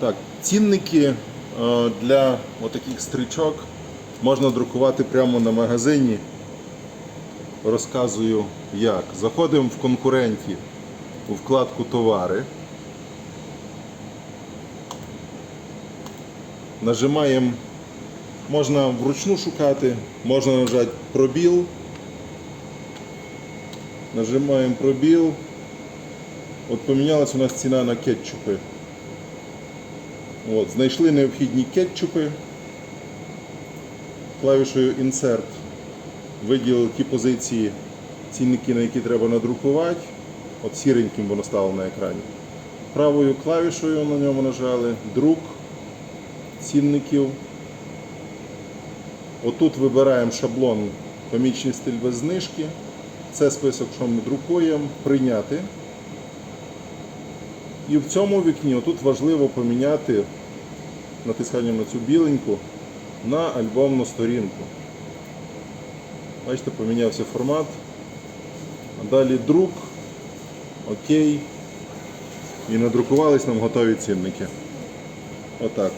Так, цінники е, для отаких стрічок можна друкувати прямо на магазині. Розказую як. Заходимо в конкурентів у вкладку товари. Нажимаємо, можна вручну шукати, можна нажати пробіл. Нажимаємо пробіл. От помінялась у нас ціна на кетчупи. От, знайшли необхідні кетчупи. Клавішою Insert виділили ті позиції, цінники, на які треба надрукувати. От сіреньким воно стало на екрані. Правою клавішою на ньому нажали друк цінників. Отут вибираємо шаблон помічний стиль без знижки. Це список, що ми друкуємо, прийняти. І в цьому вікні отут важливо поміняти натисканням на цю біленьку на альбомну сторінку. Бачите, помінявся формат. А далі друк. Окей. І надрукувались нам готові цінники. Отак.